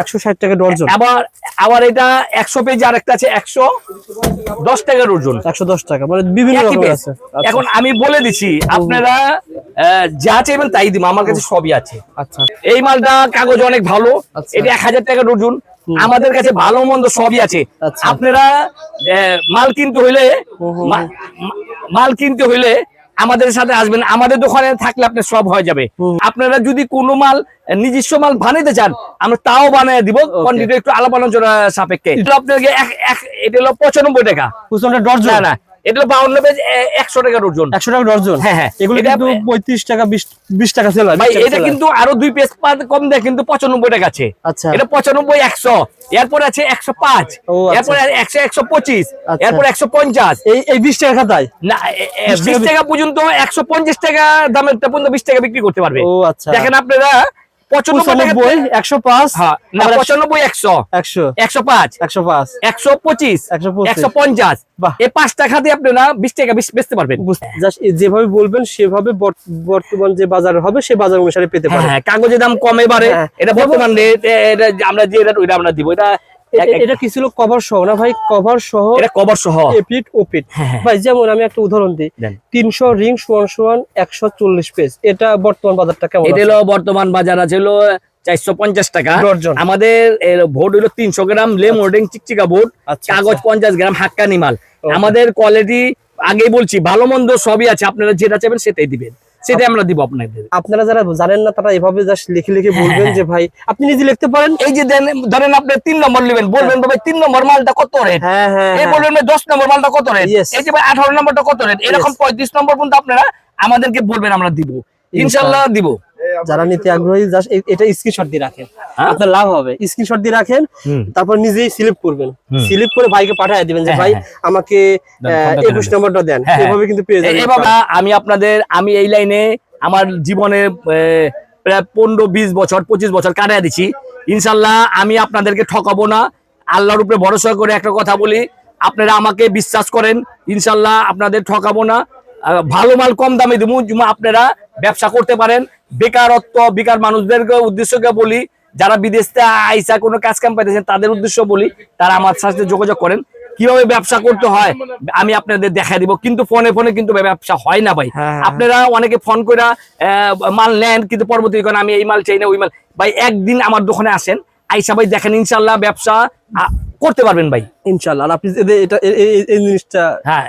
একশো ষাট টাকা ডর্জন। আবার আবার এটা একশো পেজ আর একটা আছে টাকা মানে বিভিন্ন একই আছে। আচ্ছা, এখন আমি বলে আপনারা যা চাইবেন তাই দিব আমার কাছে সবই আছে। আচ্ছা। এই মালটা কাগজ অনেক ভালো আচ্ছা। এটা এক হাজার টাকার ওজন আমাদের কাছে ভালো মন্দ সবই আছে। আচ্ছা। আপনারা মাল কিনতে হইলে মাল কিনতে হইলে আমাদের সাথে আসবেন আমাদের দোকানে থাকলে আপনার সব হয়ে যাবে। আপনারা যদি কোনো মাল নিজস্ব মাল বানাইতে চান আমরা তাও বানিয়ে দিব। কোয়ান্টিটি একটু আলাপ আলোচনা সাপেক্ষে। এটা আপনাকে এক এক এটা হলো পঁচানব্বই টাকা। না না এটা বাউন্ন পেজ একশো টাকার ওজন। একশো টাকা ডর্জন হ্যাঁ, হ্যাঁ। এগুলো কিন্তু পঁয়ত্রিশ টাকা বিশ টাকা সেল ভাই এটা কিন্তু আরও দুই পেজ কম দেয় কিন্তু পঁচানব্বই টাকা আছে। আচ্ছা। এটা পঁচানব্বই একশো। এরপরে আছে একশো পাঁচ। আচ্ছা। এরপরে একশো একশো পঁচিশ। আচ্ছা। এরপর একশো পঞ্চাশ। এই এই বিশ টাকা খাতায় না এ- এ- 20 বিশ টাকা টাকা পর্যন্ত একশো পঞ্চাশ টাকা দামের পর্যন্ত বিশ টাকা বিক্রি করতে পারবে। ও আচ্ছা। দেখেন আপনারা পঁচানব্বই একশো পাঁচ। হ্যাঁ একশো- পঁচানব্বই একশো। একশো। একশো পাঁচ। একশো পাঁচ। একশো পঁচিশ। একশো পঞ্চাশ। এই পাঁচ টাকা দিয়ে বিশ টাকা বেচতে পারবেন। যেভাবে বলবেন সেভাবে বর্ত- বর্তমান যে বাজার হবে সে বাজার অনুসারে পেতে হ্যাঁ পারে হ্যাঁ, কাগজের দাম কমে বাড়ে। এটা বর্তমান আমরা যে এটা আমরা দিব। এটা এটা কি ছিল কভার সহ? না ভাই কভার সহ এটা কভার সহ। এপিট ওপিট। হ্যাঁ, হ্যাঁ। ভাই যেমন আমি একটা উদাহরণ দিই। দেন। তিনশো রিং সমান সমান একশো চল্লিশ পেজ এটা বর্তমান বাজারটা কেমন এটা? হলো বর্তমান বাজার আছে হলো চারশো পঞ্চাশ টাকা। ডর্জন। আমাদের ভোট হলো তিনশো গ্রাম লেম হোর্ডিং চিকচিকা ভোট আচ্ছা, কাগজ আচ্ছা। পঞ্চাশ গ্রাম হাক্কানি মাল আমাদের কোয়ালিটি আগেই বলছি ভালো মন্দ সবই আছে। আপনারা যেটা চাইবেন সেটাই দিবেন। সেটাই আমরা দিব আপনাদের। আপনারা যারা জানেন না তারা এভাবে জাস্ট লিখে লিখে বলবেন যে ভাই আপনি নিজে লিখতে পারেন। এই যে দেন ধরেন আপনি তিন নম্বর নেবেন বলবেন ভাই তিন নম্বর মালটা কত রেট? হ্যাঁ হ্যাঁ এই বলবেন ভাই দশ নম্বর মালটা কত রেট. এই যে ভাই আঠারো নম্বরটা কত রেট? এরকম পঁয়ত্রিশ নম্বর পর্যন্ত আপনারা আমাদেরকে বলবেন আমরা দিব। ইনশাল্লাহ দিব। যারা নিতে আগ্রহী এটা স্ক্রিনশট দিয়ে রাখেন। হ্যাঁ? আপনার লাভ হবে। স্ক্রিনশট দিয়ে রাখেন তারপর নিজেই স্লিপ করবেন। করে ভাইকে পাঠিয়ে দিবেন যে হ্যাঁ, ভাই হ্যাঁ। আমাকে দেন, contact একুশ number। নম্বরটা দেন। এভাবে কিন্তু পেয়ে যাবেন। এভাবে আমি আপনাদের আমি এই লাইনে আমার জীবনে আহ, প্রায় পনেরো বিশ বছর পঁচিশ বছর কাটাই দিচ্ছি। ইনশাল্লাহ আমি আপনাদেরকে ঠকাবো না। আল্লাহর উপরে ভরসা করে একটা কথা বলি। আপনারা আমাকে বিশ্বাস করেন। ইনশাল্লাহ আপনাদের ঠকাবো না। ভালো মাল কম দামে দেবো আপনারা ব্যবসা করতে পারেন। বেকারত্ব বেকার মানুষদেরকে উদ্দেশ্যকে বলি যারা বিদেশ থেকে আইসা কোনো কাজ কাম পাইতেছেন তাদের উদ্দেশ্য বলি তারা আমার সাথে যোগাযোগ করেন। কীভাবে ব্যবসা করতে হয় আমি আপনাদের দেখা দিব। কিন্তু ফোনে ফোনে কিন্তু ব্যবসা হয় না ভাই। হ্যাঁ, হ্যাঁ। আপনারা অনেকে ফোন করে মাল নেন কিন্তু পরবর্তী কারণে আমি এই মাল চাই না ওই মাল। ভাই একদিন আমার দোকানে আসেন আইসা ভাই দেখেন ইনশাল্লাহ ব্যবসা করতে পারবেন ভাই। ইনশাল্লাহ আর আপনি এটা এই জিনিসটা হ্যাঁ।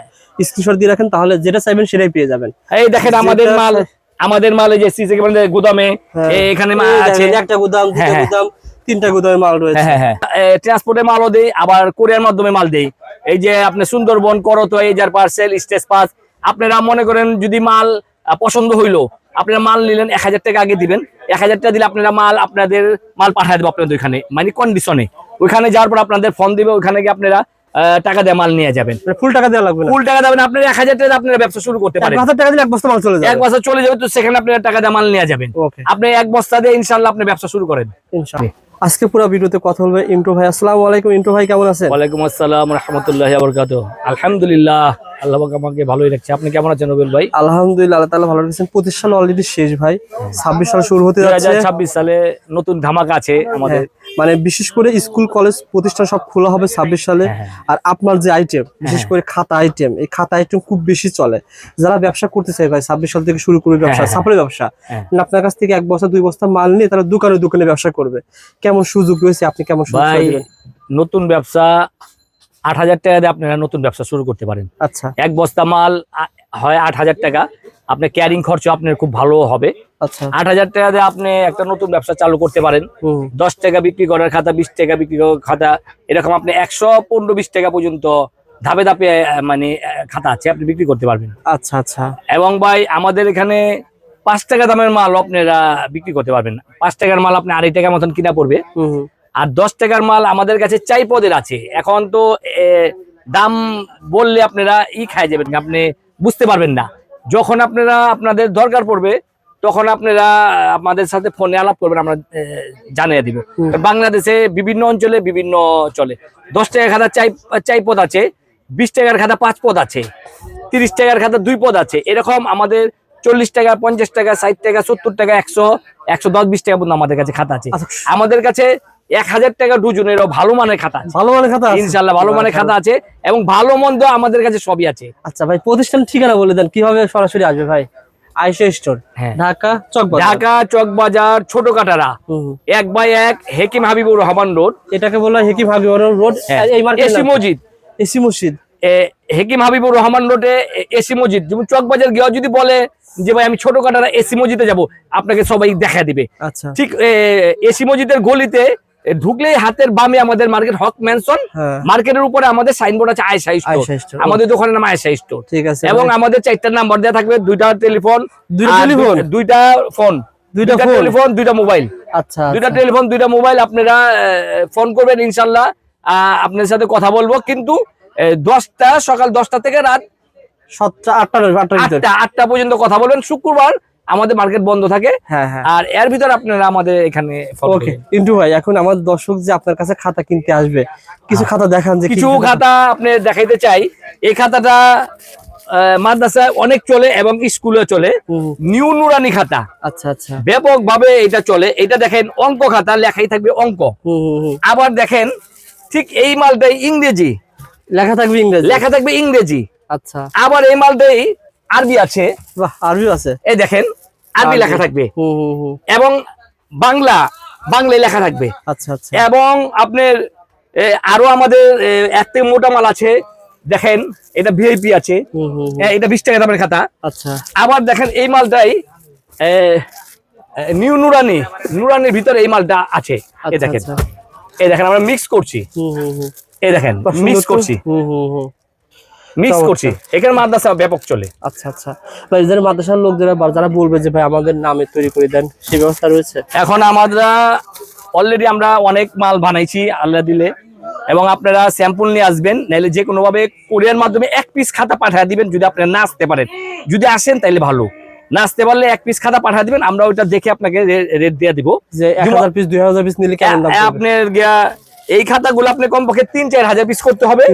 স্ক্রিনশট দিয়ে রাখেন তাহলে যেটা চাইবেন সেটাই পেয়ে যাবেন। এই দেখেন আমাদের মাল আমাদের মাল এই যে সিসি গুদামে হ্যাঁ। এখানে আছে। একটা গুদাম দুটা হ্যাঁ, হ্যাঁ। গুদাম তিনটা গুদামের মাল রয়েছে। হ্যাঁ হ্যাঁ ট্রান্সপোর্টের মালও দেই আবার কোরিয়ার মাধ্যমে মাল দেই। এই যে আপনি সুন্দরবন করতো এই যার পার্সেল স্টেজ পাস আপনারা মনে করেন যদি মাল পছন্দ হইল আপনারা মাল নিলেন এক হাজার টাকা আগে দিবেন। এক হাজার টাকা দিলে আপনারা মাল আপনাদের মাল পাঠিয়ে দেবো আপনাদের ওইখানে মানে কন্ডিশনে ওইখানে যাওয়ার পর আপনাদের ফোন দিবে ওইখানে গিয়ে আপনারা টাকা দিয়ে মাল নিয়ে যাবেন। ফুল টাকা দেওয়া লাগবে ফুল টাকা দেবেন আপনারা এক হাজার টাকা আপনারা ব্যবসা শুরু করতে এক পারেন। হাজার টাকা দিলে এক বস্তা মাল চলে এক যাবে বছর চলে যাবে তো সেখানে আপনারা টাকা দিয়ে মাল নিয়ে যাবেন। আপনি এক বস্তা দিয়ে ইনশাল্লাহ আপনি ব্যবসা শুরু করেন। ইনশাআল্লাহ। আজকে পুরো ভিডিওতে কথা বলবে ইন্টু ভাই। আসসালামু আলাইকুম ইন্টু ভাই কেমন আছেন? ওয়ালাইকুম আসসালাম রহমতুল্লাহ বরকাত আলহামদুলিল্লাহ আল্লাহ পাক আমাকে ভালোই রাখছে। আপনি কেমন আছেন রবিউল ভাই? আলহামদুলিল্লাহ আল্লাহ তাআলা ভালো রেখেছেন। সাল অলরেডি শেষ ভাই। ছাব্বিশ সাল শুরু হতে যাচ্ছে হাজার ছাব্বিশ সালে নতুন ধামাকা আছে আমাদের। হ্যাঁ, মানে বিশেষ করে স্কুল কলেজ প্রতিষ্ঠান সব খোলা হবে ছাব্বিশ সালে। হ্যাঁ, আর আপনার যে আইটেম বিশেষ করে খাতা আইটেম এই খাতা আইটেম খুব বেশি চলে। যারা ব্যবসা করতে চায় ভাই ছাব্বিশ সাল থেকে শুরু করবে ব্যবসা হ্যাঁ, সাপড়ে ব্যবসা। হ্যাঁ। মানে আপনার কাছ থেকে এক বস্তা দুই বস্তা মাল নিয়ে তারা দোকানে দোকানে ব্যবসা করবে। কেমন সুযোগ রয়েছে? আপনি কেমন নতুন ব্যবসা আট হাজার টাকা দিয়ে আপনারা নতুন ব্যবসা শুরু করতে পারেন। আচ্ছা। এক বস্তা মাল হয় আট হাজার টাকা। আপনার ক্যারিং খরচ আপনার খুব ভালো হবে। আচ্ছা। আট হাজার টাকা দিয়ে আপনি একটা নতুন ব্যবসা চালু করতে পারেন। দশ টাকা বিক্রি করার খাতা বিশ টাকা বিক্রি করার খাতা এরকম আপনি একশো পনেরো বিশ টাকা পর্যন্ত ধাপে ধাপে মানে খাতা আছে আপনি বিক্রি করতে পারবেন। আচ্ছা আচ্ছা। এবং ভাই আমাদের এখানে পাঁচ টাকা দামের মাল আপনারা বিক্রি করতে পারবেন। পাঁচ টাকার মাল আপনি আড়াই টাকা মতন কিনা পড়বে। আর দশ টাকার মাল আমাদের কাছে চাই পদের আছে। এখন তো দাম বললে আপনারা ই খাই যাবেন আপনি বুঝতে পারবেন না। যখন আপনারা আপনাদের দরকার পড়বে তখন আপনারা আমাদের সাথে ফোনে আলাপ করবেন আমরা জানিয়ে দিব। বাংলাদেশে বিভিন্ন অঞ্চলে বিভিন্ন চলে। দশ টাকার খাতা চাই চাই পদ আছে বিশ টাকার খাতা পাঁচ পদ আছে তিরিশ টাকার খাতা দুই পদ আছে। এরকম আমাদের চল্লিশ টাকা পঞ্চাশ টাকা ষাট টাকা সত্তর টাকা একশো একশো দশ বিশ টাকা পর্যন্ত আমাদের কাছে খাতা আছে। আচ্ছা। আমাদের কাছে এক হাজার টাকা ডজনেরও ভালো মানের খাতা ভালো মানের খাতা? ইনশাল্লাহ ভালো মানের খাতা আছে এবং ভালো মন্দ আমাদের কাছে সবই আছে। আচ্ছা ভাই প্রতিষ্ঠান ঠিকানা বলে দেন কীভাবে সরাসরি আসবে ভাই? আইসা স্টোর হ্যাঁ। ঢাকা ছোট কাটারা। এক বাই এক হেকিম হাবিবুর রহমান রোড। এটাকে বলা হয় হেকি ভাবি রোড। হ্যাঁ। এসি মসজিদ। এসি মসজিদ। হেকিম হাবিবুর রহমান রোডে এসি মসজিদ। যেমন চকবাজার গিয়ে যদি বলে যে ভাই আমি ছোট কাটারা এসি মসজিদে যাব আপনাকে সবাই দেখা দিবে। আচ্ছা। ঠিক এসি মসজিদের গলিতে ঢুকলেই হাতের বামে আমাদের মার্কেট হক ম্যানশন হ্যাঁ। মার্কেটের উপরে আমাদের সাইনবোর্ড আছে আয়সা স্টোর আমাদের দোকানের নাম আয়সা স্টোর ঠিক আছে এবং আমাদের চারটা নাম্বার দেওয়া থাকবে দুইটা টেলিফোন দুইটা টেলিফোন? দুইটা ফোন দুইটা টেলিফোন দুইটা মোবাইল আচ্ছা দুইটা আচ্ছা। টেলিফোন দুইটা মোবাইল আপনারা ফোন করবেন ইনশাল্লাহ আহ, আপনার সাথে কথা বলব কিন্তু দশটা সকাল দশটা থেকে রাত সাতটা আটটা আটটা পর্যন্ত কথা বলবেন। শুক্রবার আমাদের মার্কেট বন্ধ থাকে। হ্যাঁ হ্যাঁ। আর এর ভিতর আপনারা আমাদের এখানে ওকে ইন্টু ভাই এখন আমার দর্শক যে আপনার কাছে খাতা কিনতে আসবে কিছু খাতা দেখান যে কিছু খাতা আপনি দেখাইতে চাই। এই খাতাটা মাদ্রাসায় অনেক চলে এবং স্কুলে চলে। নিউ নুরানি খাতা। আচ্ছা আচ্ছা। ব্যাপক ভাবে এটা চলে। এটা দেখেন অঙ্ক খাতা লেখাই থাকবে অঙ্ক। আবার দেখেন ঠিক এই মালটাই ইংরেজি। লেখা থাকবে ইংরেজি। লেখা থাকবে ইংরেজি। আচ্ছা। আবার এই মালটাই আরবি আছে। আরবি আছে। এই দেখেন আরবি। লেখা থাকবে। এবং বাংলা বাংলায় লেখা থাকবে। আচ্ছা আচ্ছা। এবং আপনার আরও আমাদের এ, এক থেকে মোটা মাল আছে। দেখেন এটা ভিআইপি আছে। এটা বিশ টাকা দামের খাতা। আচ্ছা। আবার দেখেন এই মালটাই নিউ নুরানি নুরানির ভিতরে এই মালটা আছে। এই আচ্ছা দেখেন। আচ্ছা। এই দেখেন আমরা মিক্স করছি। এই দেখেন মিক্স করছি। মিক্স করছি। এখানে মাদ্রাসা ব্যাপক চলে। আচ্ছা আচ্ছা। ভাই যারা মাদ্রাসার লোক যারা যারা বলবে যে ভাই আমাদের নামে তৈরি করে দেন সেই ব্যবস্থা রয়েছে? এখন আমরা অলরেডি আমরা অনেক মাল বানাইছি আল্লাহ দিলে। এবং আপনারা স্যাম্পল নিয়ে আসবেন নাহলে যে কোনো ভাবে কোরিয়ার মাধ্যমে এক পিস খাতা পাঠিয়ে দিবেন যদি আপনারা না আসতে পারেন। যদি আসেন তাহলে ভালো। না আসতে পারলে এক পিস খাতা পাঠিয়ে দিবেন আমরা ওইটা দেখে আপনাকে রেট দিয়ে দিব। যে এক হাজার পিস দুই হাজার পিস নিলে? আপনার গিয়া এই খাতাগুলো আপনি কমপক্ষে তিন চার হাজার পিস করতে হবে।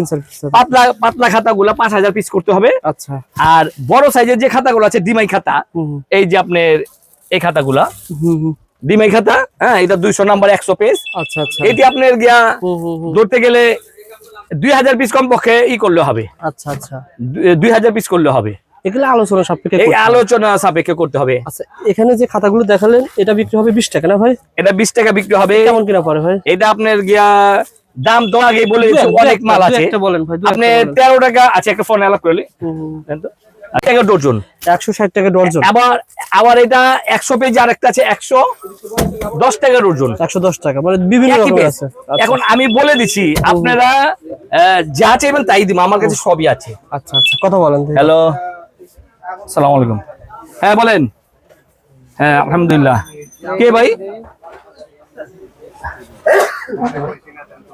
পাতলা পাতলা খাতাগুলো পাঁচ হাজার পিস করতে হবে। আচ্ছা। আর বড় সাইজের যে খাতাগুলো আছে ডিমাই খাতা এই যে আপনার এই খাতাগুলা ডিমাই খাতা হ্যাঁ এটা দুইশো নাম্বার একশো পেজ আচ্ছা আচ্ছা। এটি আপনার গিয়া ধরতে গেলে দুই হাজার পিস কমপক্ষে ই করলে হবে। আচ্ছা আচ্ছা। দুই হাজার পিস করলে হবে। এগুলো আলোচনা সাপেক্ষে এই আলোচনা সাপেক্ষে করতে হবে। আচ্ছা এখানে যে খাতাগুলো দেখালেন এটা বিক্রি হবে বিশ টাকা না ভাই? এটা বিশ টাকা বিক্রি হবে। কেমন কিনা পরে ভাই? এটা আপনার গিয়া দাম তো আগে বলে অনেক মাল আছে। একটা বলেন ভাই আপনি একটা বলেন। তেরো টাকা আছে একটা ফোন আলাপ করলে। টাকা ডজন। টাকা আবার আবার এটা একশো পেজ আর একটা আছে একশো দশ টাকা ডজন। টাকা মানে বিভিন্ন আছে। আচ্ছা, এখন আমি বলে দিচ্ছি আপনারা যা চাইবেন তাই দিব আমার কাছে সবই আছে। আচ্ছা আচ্ছা কথা বলেন হ্যালো। সালাম আলাইকুম। হ্যাঁ বলেন। হ্যাঁ আলহামদুলিল্লাহ। কে ভাই?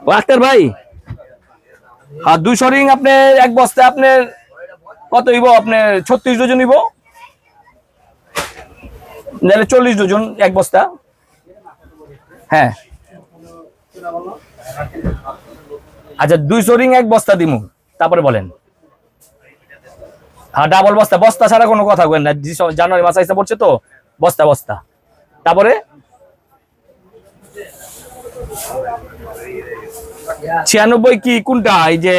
ও আক্তার ভাই। আর দুশো রিং আপনার এক বস্তা আপনার কত হইব? আপনার ছত্রিশ ডজন হইব। নাহলে চল্লিশ ডজন এক বস্তা। হ্যাঁ। আচ্ছা দুইশো রিং এক বস্তা দিমু। তারপরে বলেন। হ্যাঁ ডাবল বস্তা। বস্তা ছাড়া কোনো কথা বলেন না। জানুয়ারি মাস আসতে পড়ছে তো? বস্তা বস্তা। তারপরে? ছিয়ানব্বই কি, কোনটা? এই যে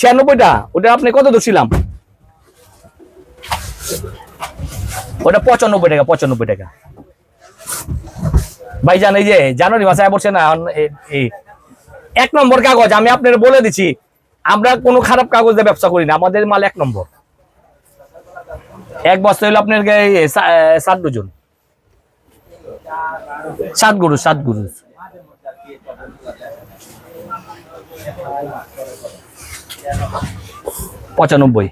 ছিয়ানব্বইটা? ওটা আপনি কত ধরছিলাম? ওটা পঁচানব্বই টাকা পঁচানব্বই টাকা। ভাইজান, এই যে, জানুয়ারি মাসে পড়ছে না এক নম্বর কাগজ আমি আপনার বলে দিচ্ছি। আমরা কোনো খারাপ কাগজ ব্যবসা করি না আমাদের মাল এক নম্বর। এক বস্তা হলো আপনার সাত ডজন। সাত গরু সাত গরু। পঁচানব্বই।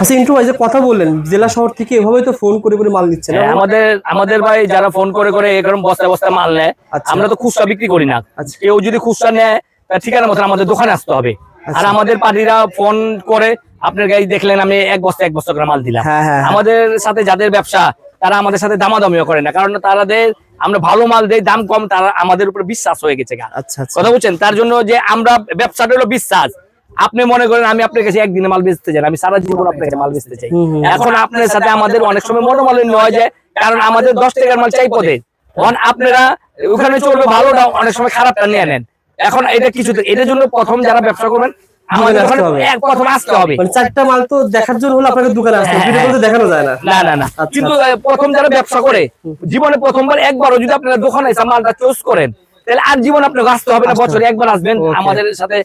আচ্ছা ইন্টু ভাই যে কথা বললেন জেলা শহর থেকে এভাবে তো ফোন করে করে মাল নিচ্ছে না হ্যাঁ, আমাদের আমাদের ভাই যারা ফোন করে করে এরকম বস্তা বস্তা মাল নেয় আচ্ছা। আমরা তো খুচরা বিক্রি করি না। আচ্ছা। কেউ যদি খুচরা নেয় ঠিকানা মতন আমাদের দোকানে আসতে হবে। আর আচ্ছা। আমাদের পার্টিরা ফোন করে আপনার গাড়ি দেখলেন আমি এক বস্তা এক বস্তা করে মাল দিলাম হ্যাঁ, হ্যাঁ, হ্যাঁ। আমাদের সাথে যাদের ব্যবসা তারা আমাদের সাথে দামাদামিও করে না কারণ তাদের আমরা ভালো মাল দেই দাম কম তারা আমাদের উপর বিশ্বাস হয়ে গেছে। আচ্ছা আচ্ছা কথা বলছেন তার জন্য যে আমরা ব্যবসাটা হলো বিশ্বাস আপনি মনে করেন আমি আপনার কাছে একদিনে মাল বেচতে চাই আমি সারা জীবন আপনার কাছে মাল বেচতে চাই। এখন আপনার সাথে আমাদের অনেক সময় মনোমালিন্য হয় যায় কারণ আমাদের দশ টাকার মাল চাই পদে আপনারা ওখানে চলবে ভালোটা অনেক সময় খারাপটা নিয়ে নেন এখন এটা কিছু এটার জন্য প্রথম যারা ব্যবসা করবেন আমাদের আসতে হবে। এক প্রথম আসতে হবে মানে চারটা মাল তো দেখার জন্য হলো আপনাকে দোকানে আসতে হবে। হ্যাঁ, ভিডিও করতে দেখানো যায় না না না না আচ্ছা। কিন্তু প্রথম যারা ব্যবসা করে জীবনে প্রথমবার একবারও যদি আপনারা দোকানে এসে মালটা চুজ করেন তাহলে আর জীবন আপনাকে আসতে হবে না বছরে একবার আসবেন আমাদের সাথে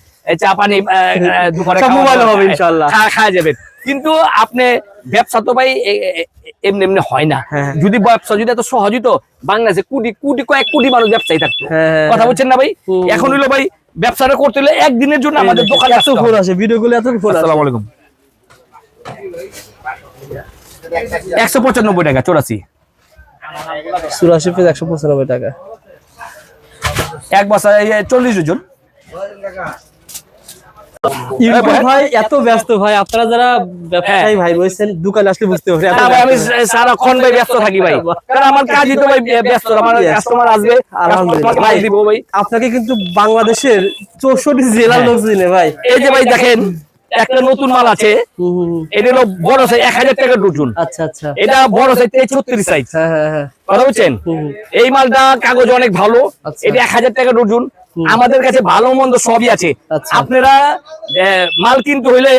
চা পানি দোকানে খাওয়া হবে ইনশাআল্লাহ। খাওয়া যাবেন কিন্তু আপনি ব্যবসা তো ভাই এমনি এমনি হয় না। হ্যাঁ। যদি ব্যবসা যদি এত সহজ হতো বাংলাদেশে কোটি কোটি কয়েক কোটি মানুষ ব্যবসায়ী থাকতো। হ্যাঁ, হ্যাঁ, কথা বলছেন না ভাই? এখন হলো ভাই ব্যবসাটা করতে হলে একদিনের জন্য আমাদের দোকানে এত। ফোন আসে ভিডিও গুলো এত ফোন আসসালামু আলাইকুম। একশো পঁচানব্বই টাকা চৌরাশি। চুরাশি পিস একশো পঁচানব্বই টাকা। এক বছর চল্লিশ জন। ইউটিউব ভাই। ভাই এত ব্যস্ত ভাই। আপনারা যারা ব্যবসায়ী ভাই রয়েছেন দোকানে আসলে বুঝতে পারবেন এত না ভাই, আমি সারাক্ষণ ভাই ব্যস্ত থাকি ভাই। কারণ আমার কাজই তো ভাই ব্যস্ত আমার কাস্টমার আসবে আলহামদুলিল্লাহ। customer দিব ভাই। আপনাকে কিন্তু বাংলাদেশের চৌষট্টি জেলার হ্যাঁ। লোক চিনে ভাই। এই যে ভাই দেখেন একটা নতুন মাল আছে। এটা হলো বড় সাইজ এক হাজার টাকা ডজন। আচ্ছা আচ্ছা। এটা বড় সাইজ ছত্রিশ সাইজ। হ্যাঁ হ্যাঁ হ্যাঁ। কথা বলছেন এই মালটা কাগজ অনেক ভালো। আচ্ছা। এটা এক হাজার টাকা ডজন। আমাদের কাছে ভালো মন্দ সবই আছে। আচ্ছা। আপনারা মাল কিনতে হইলে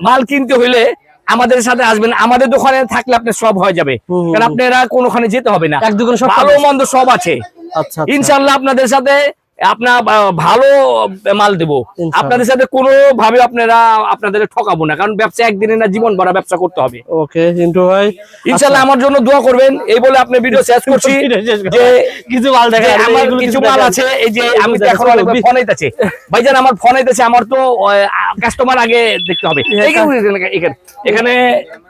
মাল কিনতে হইলে আমাদের সাথে আসবেন। আমাদের দোকানে থাকলে আপনার সব হয়ে যাবে। কারণ আপনারা কোনোখানে যেতে হবে না। ভালো মন্দ সব আছে। আচ্ছা আচ্ছা। ইনশাল্লাহ আপনাদের সাথে আপনার ভালো মাল দেব। আপনাদের সাথে কোনো ভাবে আপনারা আপনাদের ঠকাবো না কারণ ব্যবসা একদিনে না জীবন ভরা ব্যবসা করতে হবে। ওকে চিন্টু ভাই। ইনশাল্লাহ আমার জন্য দোয়া করবেন এই বলে আপনি ভিডিও শেষ করছি। যে কিছু মাল দেখা আমার কিছু মাল আছে এই যে আমি তো এখন অনেক ফোন আইতাছে। ভাইজান আমার ফোন আইতাছে আমার তো কাস্টমার আগে দেখতে হবে। হ্যাঁ, এখানে- এখানে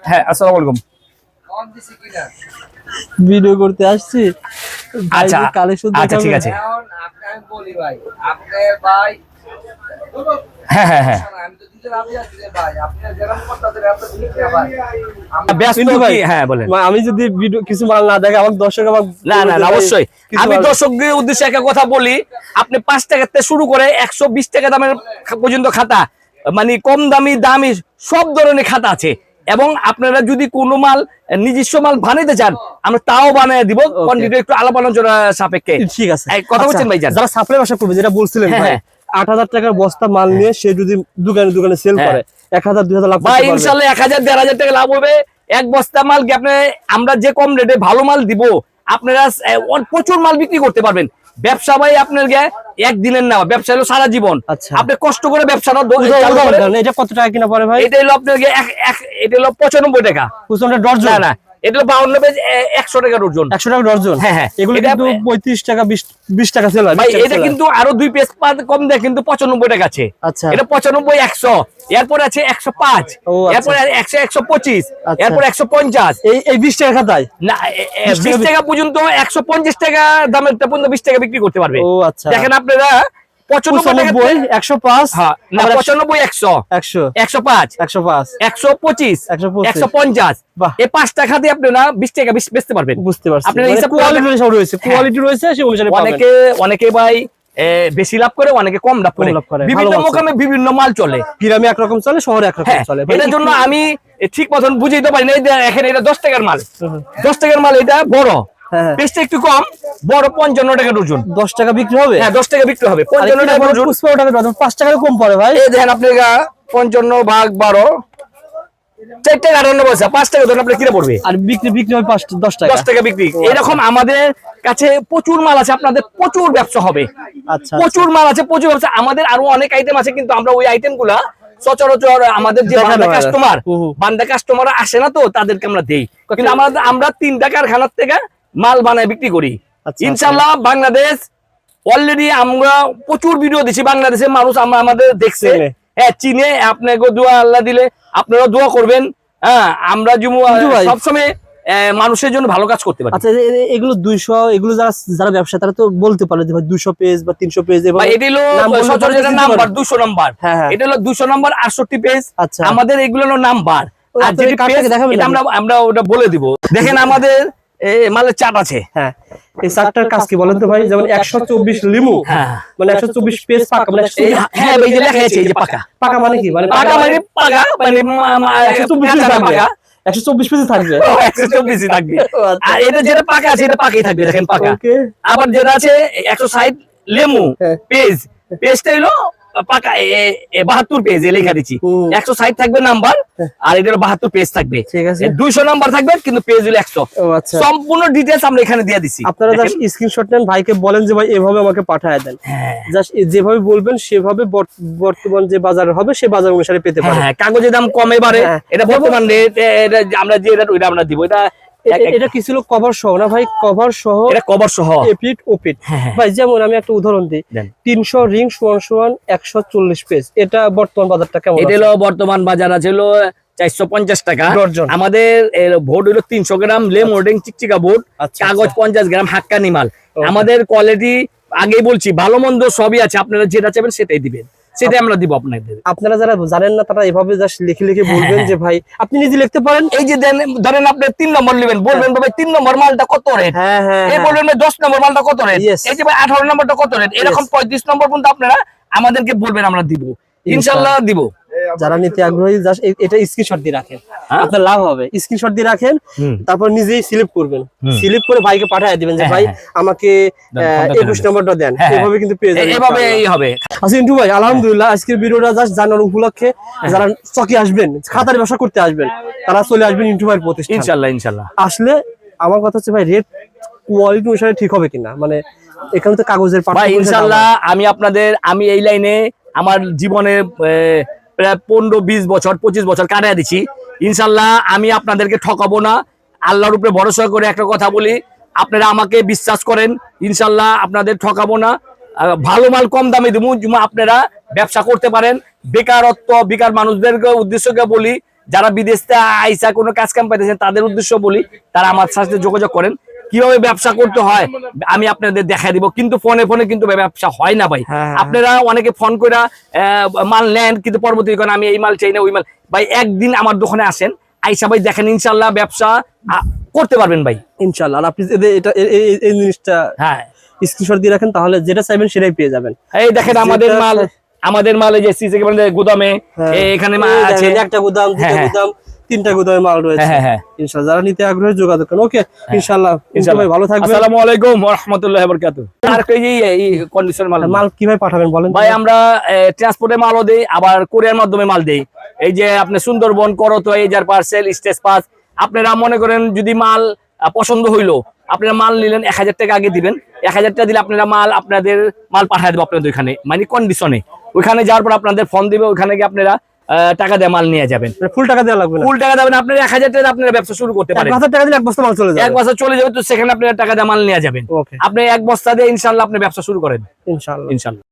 হ্যাঁ আসসালামু আলাইকুম। ভিডিও করতে আসছি। আচ্ছা কালেকশন আচ্ছা ঠিক আছে। আপনি বলি ভাই আপনার ভাই হ্যাঁ হ্যাঁ হ্যাঁ আমি আপনি আপনি হ্যাঁ যদি ভিডিও কিছু মাল না দেখে আমার দর্শক না না না, অবশ্যই। আমি দর্শকদের উদ্দেশ্যে একটা কথা বলি। আপনি পাঁচ টাকা থেকে শুরু করে একশো বিশ টাকা দামের পর্যন্ত খাতা মানে কম দামি দামি সব ধরনের খাতা আছে। এবং আপনারা যদি কোনো মাল নিজস্ব মাল বানাইতে চান আমরা তাও বানিয়ে দিব কোয়ান্টিটি একটু আলাপ আলোচনা সাপেক্ষে ঠিক আছে কথা আচ্ছা, বলছেন ভাইজান? যারা সাপ্লাই ব্যবসা করবে যেটা বলছিলেন হ্যাঁ, ভাই হ্যাঁ। আট হাজার টাকার বস্তা মাল নিয়ে সে যদি দোকানে দোকানে সেল হ্যাঁ। করে এক হাজার দুই হাজার লাভ পারবে। ইনশাল্লাহ এক হাজার দেড় হাজার টাকা লাভ হবে এক বস্তা মাল কি আপনি আমরা যে কম রেটে ভালো মাল দিব আপনারা প্রচুর মাল বিক্রি করতে পারবেন ব্যবসা ভাই আপনার গে একদিনের না ব্যবসা হলো সারা জীবন। আচ্ছা। আপনি কষ্ট করে ব্যবসাটা এটা কত টাকা কিনা পরে ভাই? এটা হলো আপনার গে এক এক এটা হলো পঁচানব্বই টাকা। না না এটা বাউন্ন পেজ একশো টাকা ডজন একশো টাকা ডর্জন হ্যাঁ, হ্যাঁ। এগুলো কিন্তু পঁয়ত্রিশ টাকা বিশ টাকা সেল ভাই এটা কিন্তু আরও দুই পেজ কম দেয় কিন্তু পঁচানব্বই টাকা আছে। আচ্ছা। এটা পঁচানব্বই একশো। এরপরে আছে একশো পাঁচ। আচ্ছা। এরপরে একশো একশো পঁচিশ। আচ্ছা। এরপর একশো পঞ্চাশ। এই এই বিশ টাকা খাতায় না এ- এ- 20 বিশ টাকা টাকা পর্যন্ত একশো পঞ্চাশ টাকা দামের পর্যন্ত বিশ টাকা বিক্রি করতে পারবে। ও আচ্ছা। দেখেন আপনারা পঁচানব্বই একশো পাঁচ হ্যাঁ একশো- পঁচানব্বই একশো। একশো। একশো পাঁচ। একশো পাঁচ। একশো পঁচিশ। একশো পঞ্চাশ। এই পাঁচ টাকা দিয়ে আপনারা বিশ টাকা বেচতে পারবেন। বুঝতে পারছি। আপনারা হিসাব কোয়ালিটি সব রয়েছে। হ্যাঁ। কোয়ালিটি রয়েছে সে অনুসারে অনেকে অনেকে ভাই বেশি লাভ করে অনেকে কম লাভ করে। বিভিন্ন মোকামে বিভিন্ন মাল চলে। গ্রামে একরকম চলে শহরে একরকম হ্যাঁ চলে। এটার জন্য আমি ঠিক মতন বুঝাইতে পারি না। এখানে এটা দশ টাকার মাল। দশ টাকার মাল এটা বড়। পেস্টটা একটু কম। বড় পঞ্চান্ন টাকা ডজন। দশ টাকা বিক্রি হবে? হ্যাঁ দশ টাকা বিক্রি হবে। পঞ্চান্ন টাকা ডজন। পুষ্পা ডজন পাঁচ টাকা কম পড়ে ভাই। এই দেখেন আপনি পঞ্চান্ন ভাগ বারো। চার টাকা আটান্ন পয়সা। পাঁচ টাকা ধরুন আপনি কিনে পড়বে? আর বিক্রি বিক্রি হয় পাঁচ দশ টাকা। দশ টাকা বিক্রি। এরকম আমাদের কাছে প্রচুর মাল আছে। আপনাদের প্রচুর ব্যবসা হবে। আচ্ছা প্রচুর মাল আছে প্রচুর ব্যবসা। আমাদের আরও অনেক আইটেম আছে কিন্তু আমরা ওই আইটেমগুলা সচরাচর আমাদের যে বান্দা কাস্টমার। বান্দা কাস্টমার আসে না তো তাদেরকে আমরা দেই। কিন্তু আমরা আমরা তিনটা কারখানার থেকে মাল বানায় বিক্রি করি। আচ্ছা, ইনশাল্লাহ বাংলাদেশ অলরেডি আমরা প্রচুর ভিডিও দিছি বাংলাদেশের মানুষ আমরা আমাদের দেখছে। হ্যাঁ চিনে। আপনাকে দোয়া আল্লাহ দিলে আপনারা দোয়া করবেন। হ্যাঁ আমরা সবসময় মানুষের জন্য ভালো কাজ করতে পারি। আচ্ছা এগুলো দুইশো এগুলো যারা যারা ব্যবসা তারা তো বলতে পারে যে ভাই দুশো পেজ বা তিনশো পেজ এটা হলো নাম্বার দুশো নাম্বার হ্যাঁ, হ্যাঁ। এটা হলো দুশো নাম্বার আটষট্টি পেজ আচ্ছা। আমাদের এগুলো নাম্বার আর যেটি আমরা আমরা ওটা বলে দিব। দেখেন আমাদের মালের চাট আছে হ্যাঁ। এই চারটার কাজ কি বলেন তো ভাই? যেমন একশো চব্বিশ লিমু হ্যাঁ। মানে একশো চব্বিশ পেজ পাকা মানে হ্যাঁ এই যে লেখা আছে এই যে পাকা। পাকা মানে কি? মানে পাকা মানে পাকা মানে মা- মা- 124 কাঁচা থাকবে। পাকা। একশো চব্বিশ পিসে থাকবে? একশো চব্বিশই থাকবে। আচ্ছা। আর এটা যেটা পাকা আছে এটা পাকাই থাকবে দেখেন পাকা। আবার যেটা আছে একশো ষাট লেমু হ্যাঁ। পেজ। পেজটা হলো পাকা বাহাত্তর পেজ লেখা দিচ্ছি। একশো ষাট থাকবে নাম্বার আর এটা বাহাত্তর পেজ থাকবে। দুইশো নাম্বার থাকবে কিন্তু পেজ হলো একশো। আচ্ছা। সম্পূর্ণ ডিটেলস আমরা এখানে দিয়ে দিচ্ছি। আপনারা জাস্ট স্ক্রিনশট নেন ভাইকে বলেন যে ভাই এভাবে আমাকে পাঠায় দেন। হ্যাঁ। জাস্ট যেভাবে বলবেন সেভাবে বর্ত- বর্তমান যে বাজার হবে সে বাজার অনুসারে পেতে পারেন হ্যাঁ কাগজের দাম কমে বাড়ে। হ্যাঁ। এটা বর্তমান রেট এটা আমরা যে রেট ওইটা আমরা দিব। এটা এটা কি ছিল কভার সহ না ভাই? কভার সহ এটা কভার সহ। এপিট ওপিট হ্যাঁ, হ্যাঁ। ভাই যেমন আমি একটা উদাহরণ দিই। দেন। তিনশো রিং সমান সমান একশো চল্লিশ পেজ এটা বর্তমান বাজারটা কেমন এটা হলো বর্তমান বাজার আছে হলো চারশো পঞ্চাশ টাকা। ডর্জন। আমাদের ভোট হলো তিনশো গ্রাম লেম হোর্ডিং চিকচিকা ভোট আচ্ছা, কাগজ আচ্ছা। পঞ্চাশ গ্রাম হাক্কানি মাল আমাদের কোয়ালিটি আগেই বলছি ভালো মন্দ সবই আছে। আপনারা যেটা চাইবেন সেটাই দিবেন। সেটাই আমরা দিব আপনাদের। আপনারা যারা জানেন না তারা এভাবে জাস্ট লিখে লিখে বলবেন যে ভাই আপনি নিজে লিখতে পারেন। এই যে ধরেন আপনি তিন নম্বর নেবেন বলবেন ভাই তিন নম্বর মালটা কত রেট? হ্যাঁ হ্যাঁ এই হ্যাঁ। বলবেন ভাই দশ নম্বর মালটা কত রেট. এই যে ভাই আঠারো নম্বরটা কত রেট? এরকম পঁয়ত্রিশ নম্বর পর্যন্ত আপনারা আমাদেরকে বলবেন আমরা দিব। ইনশাল্লাহ দিব। যারা নিতে আগ্রহী এটা স্ক্রিনশট দিয়ে রাখেন। হ্যাঁ? আপনার লাভ হবে। স্ক্রিনশট দিয়ে রাখেন তারপর নিজেই স্লিপ করবেন। স্লিপ করে ভাইকে পাঠিয়ে দিবেন যে হ্যাঁ, ভাই হ্যাঁ। আমাকে একুশ নম্বরটা দেন। এভাবে কিন্তু পেয়ে যাবেন এভাবে এই হবে। আচ্ছা ইন্টু ভাই আলহামদুলিল্লাহ আজকের ভিডিওটা জাস্ট জানার উপলক্ষে যারা চকে আসবেন খাতার ব্যবসা করতে আসবেন তারা চলে আসবেন ইন্টু ভাইয়ের প্রতিষ্ঠান। ইনশাল্লাহ ইনশাল্লাহ। আসলে আমার কথা হচ্ছে ভাই রেট কোয়ালিটি অনুসারে ঠিক হবে কিনা? মানে এখানে তো কাগজের ইনশাল্লাহ আমি আপনাদের আমি এই লাইনে আমার জীবনে প্রায় পনেরো, বিশ বছর, পঁচিশ বছর কাটাই দিচ্ছি ইনশাল্লাহ আমি আপনাদেরকে ঠকাবো না। আল্লাহর উপরে ভরসা করে একটা কথা বলি, আপনারা আমাকে বিশ্বাস করেন, ইনশাল্লাহ আপনাদের ঠকাবো না। ভালো মাল কম দামে দেবো আপনারা ব্যবসা করতে পারেন। বেকারত্ব, বেকার মানুষদেরকে উদ্দেশ্যকে বলি, যারা বিদেশ আইসা কোনো কাজ কাম পাইতেছেন তাদের উদ্দেশ্য বলি, তারা আমার সাথে যোগাযোগ করেন। কীভাবে ব্যবসা করতে হয় আমি আপনাদের দেখা দিব। কিন্তু ফোনে ফোনে কিন্তু ব্যবসা হয় না ভাই। হ্যাঁ, হ্যাঁ। আপনারা অনেকে ফোন করে মাল নেন কিন্তু পরবর্তী আমি এই মাল চাই না ওই মাল। ভাই একদিন আমার দোকানে আসেন আইসা ভাই দেখেন ইনশাল্লাহ ব্যবসা করতে পারবেন ভাই। ইনশাল্লাহ। আর আপনি এটা এই জিনিসটা হ্যাঁ। স্ক্রিনশট দিয়ে রাখেন তাহলে যেটা চাইবেন সেটাই পেয়ে যাবেন। এই দেখেন আমাদের মাল আমাদের মাল এই যে সিসি গুদামে হ্যাঁ। এখানে মাল আছে। একটা গুদাম দুটা। গুদাম। তিনটা গুদামের মাল রয়েছে। হ্যাঁ, হ্যাঁ, হ্যাঁ। ইনশাল্লাহ যারা নিতে আগ্রহী যোগাযোগ করেন। ওকে ইনশাল্লাহ ইনশাল্লাহ। ভাই ভালো থাকবেন। আসসালামু আলাইকুম ওয়া রাহমাতুল্লাহি ওয়া বারাকাতুহু আর এই কন্ডিশন মাল? মাল কীভাবে পাঠাবেন বলেন ভাই আমরা ট্রান্সপোর্টের মালও দেই আবার কোরিয়ার মাধ্যমে মাল দেই। এই যে আপনি সুন্দরবন করতো এই যার পার্সেল স্টেজ পাস আপনারা মনে করেন যদি মাল পছন্দ হইল আপনারা মাল নিলেন এক হাজার টাকা আগে দিবেন। এক হাজার টাকা দিলে আপনারা মাল আপনাদের মাল পাঠিয়ে দেবো আপনাদের ওইখানে মানে কন্ডিশনে ওইখানে যাওয়ার পর আপনাদের ফোন দিবে ওইখানে গিয়ে আপনারা টাকা দিয়ে মাল নিয়ে যাবেন। ফুল টাকা দেওয়া লাগবে ফুল টাকা দেবেন আপনার এক হাজার টাকা আপনার ব্যবসা শুরু করতে এক পারেন। হাজার টাকা দিলে এক বস্তা মাল চলে যাবে। এক বস্তা বছর চলে যাবে তো সেখানে আপনার টাকা দিয়ে মাল নিয়ে যাবেন। ওকে আপনি এক বস্তা দিয়ে ইনশাল্লাহ আপনি ব্যবসা শুরু করেন। ইনশাল্লাহ। ইনশাল্লাহ।